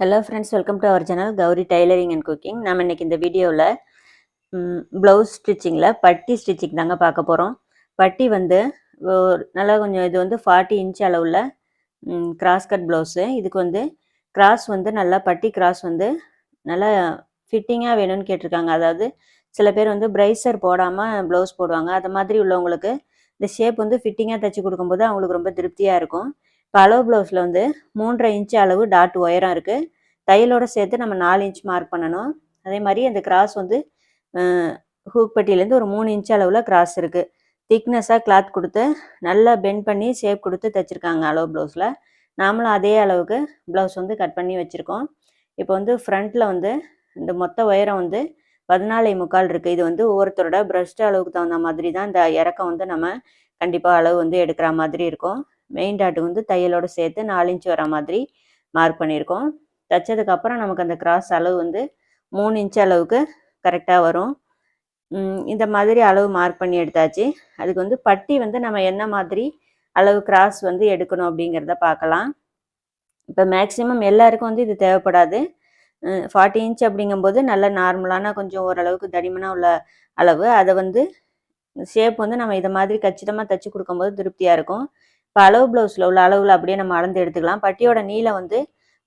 Hello friends welcome to our channel Gowri tailoring and cooking நம்ம இன்னைக்கு இந்த வீடியோவில் ப்ளவுஸ் ஸ்டிச்சிங்கில் பட்டி ஸ்டிச்சிங் தாங்க பார்க்க போகிறோம் பட்டி வந்து நல்லா கொஞ்சம் இது வந்து ஃபார்ட்டி இன்ச் அளவில் கிராஸ் கட் ப்ளவுஸு இதுக்கு வந்து கிராஸ் வந்து நல்லா பட்டி கிராஸ் வந்து நல்லா ஃபிட்டிங்காக வேணும்னு கேட்டிருக்காங்க. அதாவது சில பேர் வந்து பிரைசர் போடாமல் ப்ளவுஸ் போடுவாங்க. அது மாதிரி உள்ளவங்களுக்கு இந்த ஷேப் வந்து ஃபிட்டிங்காக தைச்சி கொடுக்கும்போது அவங்களுக்கு ரொம்ப திருப்தியாக இருக்கும். இப்போ ப்ளவுஸில் வந்து மூன்றரை இன்ச் அளவு டாட் உயரம் இருக்குது தையலோட சேர்த்து நம்ம நாலு இன்ச் மார்க் பண்ணணும். அதே மாதிரி அந்த கிராஸ் வந்து ஹூக் பட்டியிலேருந்து ஒரு மூணு இன்ச் அளவில் கிராஸ் இருக்குது திக்னஸாக கிளாத் கொடுத்து நல்லா பெண்ட் பண்ணி ஷேப் கொடுத்து தைச்சிருக்காங்க அளவு ப்ளவுஸில் நாமளும் அதே அளவுக்கு ப்ளவுஸ் வந்து கட் பண்ணி வச்சுருக்கோம். இப்போ வந்து ஃப்ரண்ட்டில் வந்து இந்த மொத்த உயரம் வந்து பதினாலே முக்கால் இருக்குது இது வந்து ஒவ்வொருத்தரோட பிரஸ்ட் அளவுக்கு தகுந்த மாதிரி தான் இந்த இறக்கம் வந்து நம்ம கண்டிப்பாக அளவு வந்து எடுக்கிற மாதிரி இருக்கும். மெயின் டாட்டு வந்து தையலோட சேர்த்து நாலு இன்ச் வர மாதிரி மார்க் பண்ணியிருக்கோம். தைச்சதுக்கப்புறம் நமக்கு அந்த கிராஸ் அளவு வந்து மூணு இன்ச் அளவுக்கு கரெக்டாக வரும். இந்த மாதிரி அளவு மார்க் பண்ணி எடுத்தாச்சு. அதுக்கு வந்து பட்டி வந்து நம்ம என்ன மாதிரி அளவு கிராஸ் வந்து எடுக்கணும் அப்படிங்கிறத பார்க்கலாம். இப்போ மேக்ஸிமம் எல்லாருக்கும் வந்து இது தேவைப்படாது. ஃபார்ட்டி இன்ச் அப்படிங்கும்போது நல்ல நார்மலான கொஞ்சம் ஓரளவுக்கு தடிமனாக உள்ள அளவு. அதை வந்து ஷேப் வந்து நம்ம இதை மாதிரி கச்சிதமாக தைச்சி கொடுக்கும்போது திருப்தியாக இருக்கும். இப்போ அளவு ப்ளவுஸில் உள்ள அளவில் அப்படியே நம்ம அளந்து எடுத்துக்கலாம். பட்டியோட நீளம் வந்து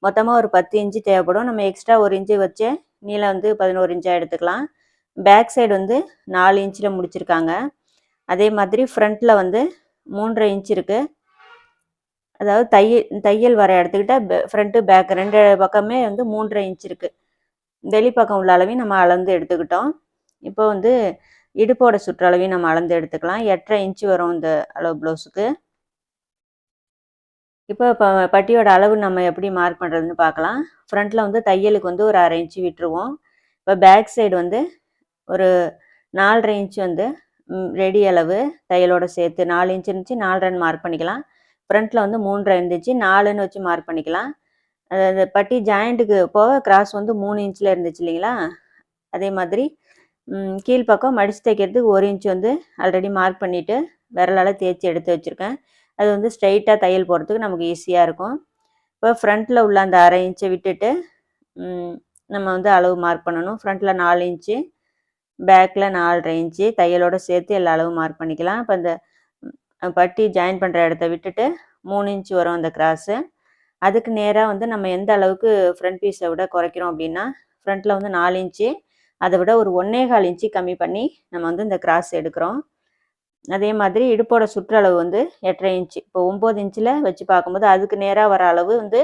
மொத்தமாக ஒரு பத்து இன்ச்சு தேவைப்படும். நம்ம எக்ஸ்ட்ரா ஒரு இன்ச்சு வச்சு நீளம் வந்து பதினோரு இன்ச்சாக எடுத்துக்கலாம். பேக் சைடு வந்து நாலு இன்ச்சில் முடிச்சிருக்காங்க. அதே மாதிரி ஃப்ரண்ட்டில் வந்து மூன்றரை இன்ச் இருக்குது அதாவது தையல் தையல் வர எடுத்துக்கிட்டால் ஃப்ரண்ட்டு பேக் ரெண்டு பக்கமே வந்து மூன்றரை இன்ச் இருக்குது வெளிப்பக்கம் உள்ள அளவையும் நம்ம அளந்து எடுத்துக்கிட்டோம். இப்போ வந்து இடுப்போட சுற்றளவையும் நம்ம அளந்து எடுத்துக்கலாம். எட்டரை இன்ச்சு வரும் இந்த அளவு ப்ளவுஸுக்கு இப்போ இப்போ பட்டியோட அளவு நம்ம எப்படி மார்க் பண்ணுறதுன்னு பார்க்கலாம் ஃப்ரண்ட்டில் வந்து தையலுக்கு வந்து ஒரு அரை இன்ச்சு விட்டுருவோம். இப்போ பேக் சைடு வந்து ஒரு நாலரை இன்ச் வந்து ரெடி அளவு தையலோட சேர்த்து நாலு இன்ச்சு இருந்துச்சு நாலரைன்னு மார்க் பண்ணிக்கலாம். ஃப்ரண்ட்டில் வந்து மூன்றரை இருந்துச்சு நாலுன்னு வச்சு மார்க் பண்ணிக்கலாம். அது பட்டி ஜாயிண்ட்டுக்கு போக கிராஸ் வந்து மூணு இன்ச்சில் இருந்துச்சு இல்லைங்களா? அதே மாதிரி கீழ்ப்பக்கம் மடித்து தைக்கிறதுக்கு ஒரு இன்ச் வந்து ஆல்ரெடி மார்க் பண்ணிவிட்டு விரலால் தேய்ச்சி எடுத்து வச்சுருக்கேன். அது வந்து ஸ்ட்ரைட்டாக தையல் போடுறதுக்கு நமக்கு ஈஸியாக இருக்கும். இப்போ ஃப்ரண்ட்டில் உள்ள அந்த அரை இன்ச்சை விட்டுட்டு நம்ம வந்து அளவு மார்க் பண்ணணும். ஃப்ரண்ட்டில் நாலு இன்ச்சு பேக்கில் நாலரை இன்ச்சு தையலோட சேர்த்து எல்லா அளவும் மார்க் பண்ணிக்கலாம். இப்போ அந்த பட்டி ஜாயின் பண்ணுற இடத்த விட்டுட்டு மூணு இன்ச் வரும் அந்த கிராஸு அதுக்கு நேராக வந்து நம்ம எந்த அளவுக்கு ஃப்ரண்ட் பீஸை விட குறைக்கிறோம் அப்படின்னா ஃப்ரண்ட்டில் வந்து நாலு இன்ச்சு அதை விட ஒரு ஒன்றே கால் இன்ச்சு கம்மி பண்ணி நம்ம வந்து இந்த கிராஸ் எடுக்கிறோம். அதே மாதிரி இடுப்போட சுற்றளவு வந்து எட்டரை இன்ச்சு. இப்போ ஒம்பது இன்ச்சில் வச்சு பார்க்கும்போது அதுக்கு நேராக வர அளவு வந்து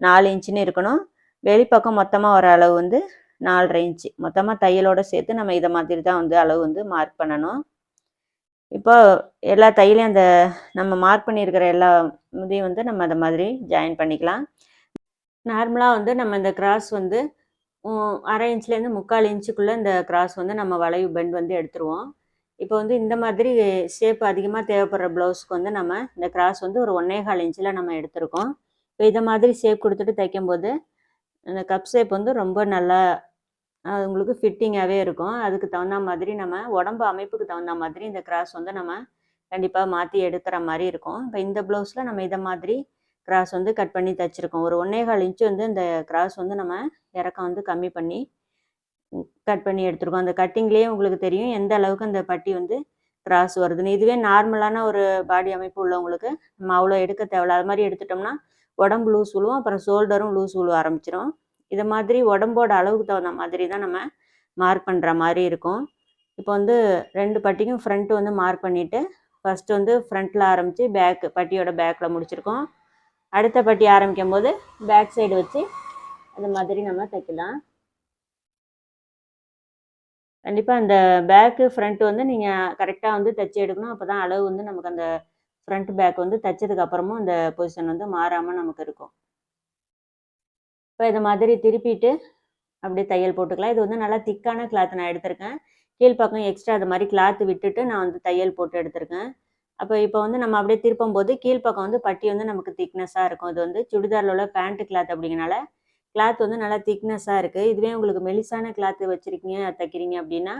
நாலு இன்ச்சுன்னு இருக்கணும். வெளிப்பக்கம் மொத்தமாக வர அளவு வந்து நாலரை இன்ச்சு. மொத்தமாக தையலோட சேர்த்து நம்ம இதை மாதிரி தான் வந்து அளவு வந்து மார்க் பண்ணணும். இப்போ எல்லா தையலையும் அந்த நம்ம மார்க் பண்ணியிருக்கிற எல்லா இதையும் வந்து நம்ம அதை மாதிரி ஜாயின் பண்ணிக்கலாம். நார்மலாக வந்து நம்ம இந்த கிராஸ் வந்து அரை இன்ச்லேருந்து முக்கால் இன்ச்சுக்குள்ளே இந்த கிராஸ் வந்து நம்ம வளைவு பெண்ட் வந்து எடுத்துருவோம். இப்போ வந்து இந்த மாதிரி ஷேப் அதிகமாக தேவைப்படுற ப்ளவுஸ்க்கு வந்து நம்ம இந்த கிராஸ் வந்து ஒரு ஒன்றே கால் இன்ச்சில் நம்ம எடுத்திருக்கோம். இப்போ இதை மாதிரி ஷேப் கொடுத்துட்டு தைக்கும்போது அந்த கப் ஷேப் வந்து ரொம்ப நல்லா உங்களுக்கு ஃபிட்டிங்காகவே இருக்கும். அதுக்கு தகுந்த மாதிரி நம்ம உடம்பு அமைப்புக்கு தகுந்த மாதிரி இந்த கிராஸ் வந்து நம்ம கண்டிப்பாக மாற்றி எடுக்கிற மாதிரி இருக்கும். இப்போ இந்த ப்ளவுஸில் நம்ம இதை மாதிரி கிராஸ் வந்து கட் பண்ணி தைச்சிருக்கோம். ஒரு ஒன்றே கால் இன்ச்சு வந்து இந்த கிராஸ் வந்து நம்ம இறக்கம் வந்து கம்மி பண்ணி கட் பண்ணி எடுத்துருக்கோம். அந்த கட்டிங்லேயே உங்களுக்கு தெரியும் எந்த அளவுக்கு அந்த பட்டி வந்து கிராஸ் வருதுன்னு. இதுவே நார்மலான ஒரு பாடி அமைப்பு உள்ளவங்களுக்கு நம்ம அவ்வளோ எடுக்க தேவையில்ல. அது மாதிரி எடுத்துட்டோம்னா உடம்பு லூஸ் விழுவும் அப்புறம் ஷோல்டரும் லூஸ் விழுவ ஆரம்பிச்சிடும் இது மாதிரி உடம்போட அளவுக்கு தகுந்த மாதிரி தான் நம்ம மார்க் பண்ணுற மாதிரி இருக்கும். இப்போ வந்து ரெண்டு பட்டிக்கும் ஃப்ரண்ட்டு வந்து மார்க் பண்ணிவிட்டு ஃபஸ்ட்டு வந்து ஃப்ரண்ட்டில் ஆரம்பித்து பேக்கு பட்டியோட பேக்கில் முடிச்சிருக்கோம். அடுத்த பட்டி ஆரம்பிக்கும் போது பேக் சைடு வச்சு அது மாதிரி நம்ம தைக்கலாம். கண்டிப்பாக அந்த பேக்கு ஃப்ரண்ட் வந்து நீங்கள் கரெக்டாக வந்து தைச்சி எடுக்கணும். அப்போ தான் அளவு வந்து நமக்கு அந்த ஃப்ரண்ட் பேக் வந்து தைச்சதுக்கு அப்புறமும் அந்த பொசிஷன் வந்து மாறாமல் நமக்கு இருக்கும். இப்போ இது மாதிரி திருப்பிட்டு அப்படியே தையல் போட்டுக்கலாம். இது வந்து நல்லா திக்கான கிளாத் நான் எடுத்திருக்கேன். கீழ்ப்பக்கம் எக்ஸ்ட்ரா அது மாதிரி கிளாத் விட்டுட்டு நான் வந்து தையல் போட்டு எடுத்திருக்கேன். அப்போ இப்போ வந்து நம்ம அப்படியே திருப்பும் போது கீழ்ப்பக்கம் வந்து பட்டி வந்து நமக்கு திக்னஸாக இருக்கும். இது வந்து சுடிதாரில் உள்ள பேண்ட் கிளாத் அப்படிங்கனால கிளாத் வந்து நல்லா திக்னஸாக இருக்குது இதுவே உங்களுக்கு மெலிசான கிளாத் வச்சுருக்கீங்க தைக்கிறீங்க அப்படின்னா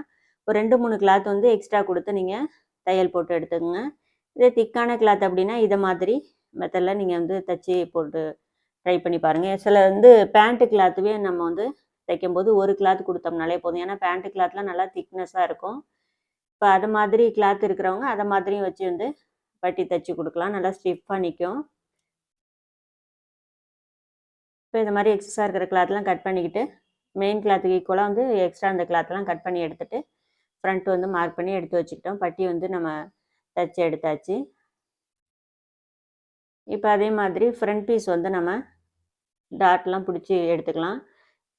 ஒரு ரெண்டு மூணு கிளாத் வந்து எக்ஸ்ட்ரா கொடுத்து நீங்கள் தையல் போட்டு எடுத்துக்கோங்க. இதே திக்கான கிளாத் அப்படின்னா இதை மாதிரி மெத்தடில் நீங்கள் வந்து தைச்சி போட்டு ட்ரை பண்ணி பாருங்கள் சில வந்து பேண்ட்டு கிளாத்துவே நம்ம வந்து தைக்கும்போது ஒரு கிளாத் கொடுத்தோம்னாலே போதும். ஏன்னா பேண்ட்டு கிளாத்லாம் நல்லா திக்னஸாக இருக்கும். இப்போ அது மாதிரி கிளாத் இருக்கிறவங்க அதை மாதிரியும் வச்சு வந்து பட்டி தைச்சி கொடுக்கலாம். நல்லா ஸ்டிஃபாக நிற்கும் இப்போ இந்த மாதிரி எக்ஸஸாக இருக்கிற கிளாத்லாம் கட் பண்ணிக்கிட்டு மெயின் கிளாத்துக்கு ஈக்குவலாக வந்து எக்ஸ்ட்ரா அந்த கிளாத்லாம் கட் பண்ணி எடுத்துகிட்டு ஃப்ரண்ட் வந்து மார்க் பண்ணி எடுத்து வச்சுக்கிட்டோம். பட்டி வந்து நம்ம தைச்சி எடுத்தாச்சு. இப்போ அதே மாதிரி ஃப்ரண்ட் பீஸ் வந்து நம்ம டாட்லாம் பிடிச்சி எடுத்துக்கலாம்.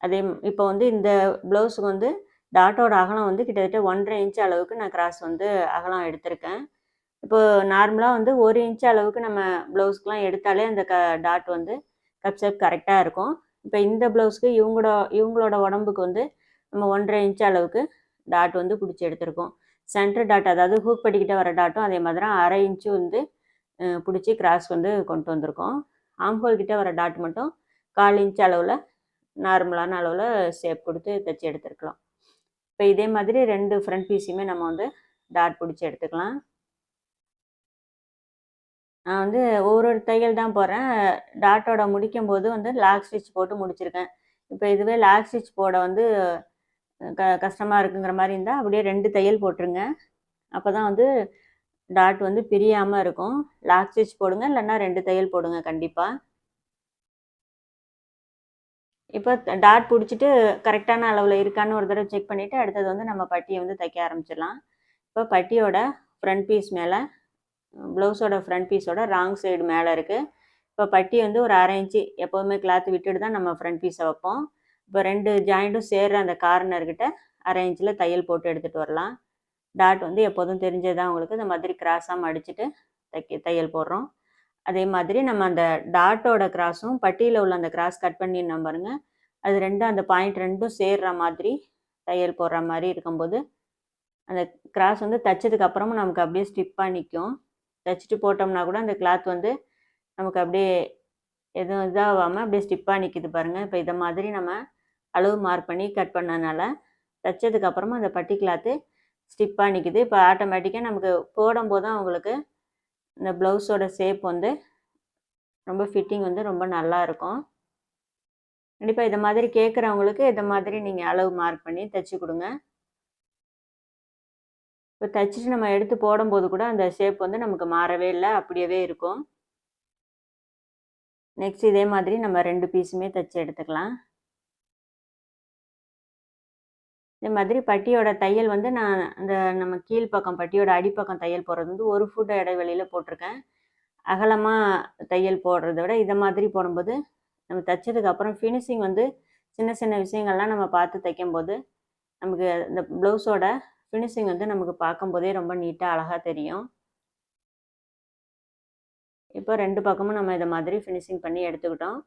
அதே இப்போ வந்து இந்த ப்ளவுஸுக்கு வந்து டாட்டோட அகலம் வந்து கிட்டத்தட்ட ஒன்றரை இன்ச் அளவுக்கு நான் கிராஸ் வந்து அகலம் எடுத்திருக்கேன். இப்போது நார்மலாக வந்து ஒரு இன்ச் அளவுக்கு நம்ம ப்ளவுஸ்க்கெலாம் எடுத்தாலே அந்த க டாட் வந்து கப் ஷேப் கரெக்டாக இருக்கும். இப்போ இந்த ப்ளவுஸ்க்கு இவங்களோட இவங்களோட உடம்புக்கு வந்து நம்ம ஒன்றரை இன்ச் அளவுக்கு டாட் வந்து பிடிச்சி எடுத்திருக்கோம். சென்டர் டாட் அதாவது ஹூக் படிக்கிட்ட வர டாட்டும் அதே மாதிரி தான் அரை இன்ச்சு வந்து பிடிச்சி கிராஸ் வந்து கொண்டு வந்திருக்கோம். ஆம்ஹோல் கிட்ட வர டாட் மட்டும் கால் இன்ச் அளவில் நார்மலான அளவில் ஷேப் கொடுத்து தைச்சி எடுத்துருக்கலாம். இப்போ இதே மாதிரி ரெண்டு ஃப்ரண்ட் பீஸையுமே நம்ம வந்து டாட் பிடிச்சி எடுத்துக்கலாம். நான் வந்து ஒரு ஒரு தையல் தான் போடுறேன் டாட்டோட முடிக்கும் போது வந்து லாக் ஸ்டிச் போட்டு முடிச்சிருக்கேன். இப்போ இதுவே லாக் ஸ்டிச் போட வந்து க கஷ்டமாக இருக்குங்கிற மாதிரி இருந்தால் அப்படியே ரெண்டு தையல் போட்டுருங்க. அப்போ தான் வந்து டாட் வந்து பிரியாமல் இருக்கும். லாக் ஸ்டிச் போடுங்க இல்லைன்னா ரெண்டு தையல் போடுங்க கண்டிப்பாக இப்போ டாட் பிடிச்சிட்டு கரெக்டான அளவில் இருக்கான்னு ஒரு தடவை செக் பண்ணிவிட்டு அடுத்தது வந்து நம்ம பட்டியை வந்து தைக்க ஆரம்பிச்சிடலாம். இப்போ பட்டியோட ஃப்ரண்ட் பீஸ் மேலே ப்ளவுஸோட ஃப்ரண்ட் பீஸோட ராங் சைடு மேலே இருக்குது இப்போ பட்டி வந்து ஒரு அரை இன்ச்சு எப்போவுமே கிளாத் விட்டுட்டு தான் நம்ம ஃப்ரண்ட் பீஸை வைப்போம். இப்போ ரெண்டு ஜாயிண்ட்டும் சேர்ற அந்த கார்னர்கிட்ட அரை இன்ச்சில் தையல் போட்டு எடுத்துகிட்டு வரலாம். டாட் வந்து எப்போதும் தெரிஞ்சதான் உங்களுக்கு. இந்த மாதிரி கிராஸாக மடிச்சுட்டு தைக்க தையல் போடுறோம். அதே மாதிரி நம்ம அந்த டாட்டோட கிராஸும் பட்டியில் உள்ள அந்த கிராஸ் கட் பண்ணிடணும் பாருங்க. அது ரெண்டும் அந்த பாயிண்ட் ரெண்டும் சேர்ற மாதிரி தையல் போடுற மாதிரி இருக்கும்போது அந்த கிராஸ் வந்து தைச்சதுக்கு அப்புறமும் நமக்கு அப்படியே ஸ்டிப்பாக நிற்கும் தைச்சிட்டு போட்டோம்னா கூட அந்த கிளாத் வந்து நமக்கு அப்படியே எதுவும் இதாகாமல் அப்படியே ஸ்டிப்பாக நிற்கிது பாருங்கள் இப்போ இதை மாதிரி நம்ம அளவு மார்க் பண்ணி கட் பண்ணனால தைச்சதுக்கப்புறமா அந்த பட்டி கிளாத்து ஸ்டிப்பாக நிற்கிது இப்போ ஆட்டோமேட்டிக்காக நமக்கு போடும்போது தான் உங்களுக்கு இந்த ப்ளவுஸோட ஷேப் வந்து ரொம்ப ஃபிட்டிங் வந்து ரொம்ப நல்லா இருக்கும். கண்டிப்பாக இதை மாதிரி கேட்குறவங்களுக்கு இதை மாதிரி நீங்கள் அளவு மார்க் பண்ணி தைச்சி கொடுங்க. இப்போ தைச்சிட்டு நம்ம எடுத்து போடும்போது கூட அந்த ஷேப் வந்து நமக்கு மாறவே இல்லை அப்படியே இருக்கும். நெக்ஸ்ட் இதே மாதிரி நம்ம ரெண்டு பீஸுமே தைச்சி எடுத்துக்கலாம். இதே மாதிரி பட்டியோட தையல் வந்து நான் அந்த நம்ம கீழ்ப்பக்கம் பட்டியோட அடிப்பக்கம் தையல் போடுறது வந்து ஒரு ஃபுட் இடைவெளியில் போட்டிருக்கேன். அகலமாக தையல் போடுறத விட இதை மாதிரி போடும்போது நம்ம தைச்சதுக்கப்புறம் ஃபினிஷிங் வந்து சின்ன சின்ன விஷயங்கள்லாம் நம்ம பார்த்து தைக்கும்போது நமக்கு இந்த ப்ளவுஸோட ஃபினிஷிங் வந்து நமக்கு பார்க்கும்போதே ரொம்ப நீட்டாக அழகாக தெரியும். இப்போ ரெண்டு பக்கமும் நம்ம இதை மாதிரி ஃபினிஷிங் பண்ணி எடுத்துக்கிட்டோம்.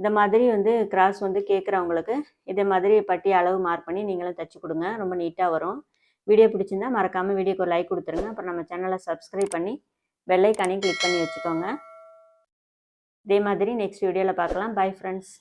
இந்த மாதிரி வந்து கிராஸ் வந்து கேட்குறவங்களுக்கு இதே மாதிரி பட்டி அளவு மார்க் பண்ணி நீங்களும் தைச்சி கொடுங்க ரொம்ப நீட்டாக வரும். வீடியோ பிடிச்சிருந்தா மறக்காமல் வீடியோக்கு ஒரு லைக் கொடுத்துருங்க. அப்புறம் நம்ம சேனலை சப்ஸ்கிரைப் பண்ணி பெல்லைக்கானையும் கிளிக் பண்ணி வச்சுக்கோங்க. இதே மாதிரி நெக்ஸ்ட் வீடியோவில் பார்க்கலாம். Bye friends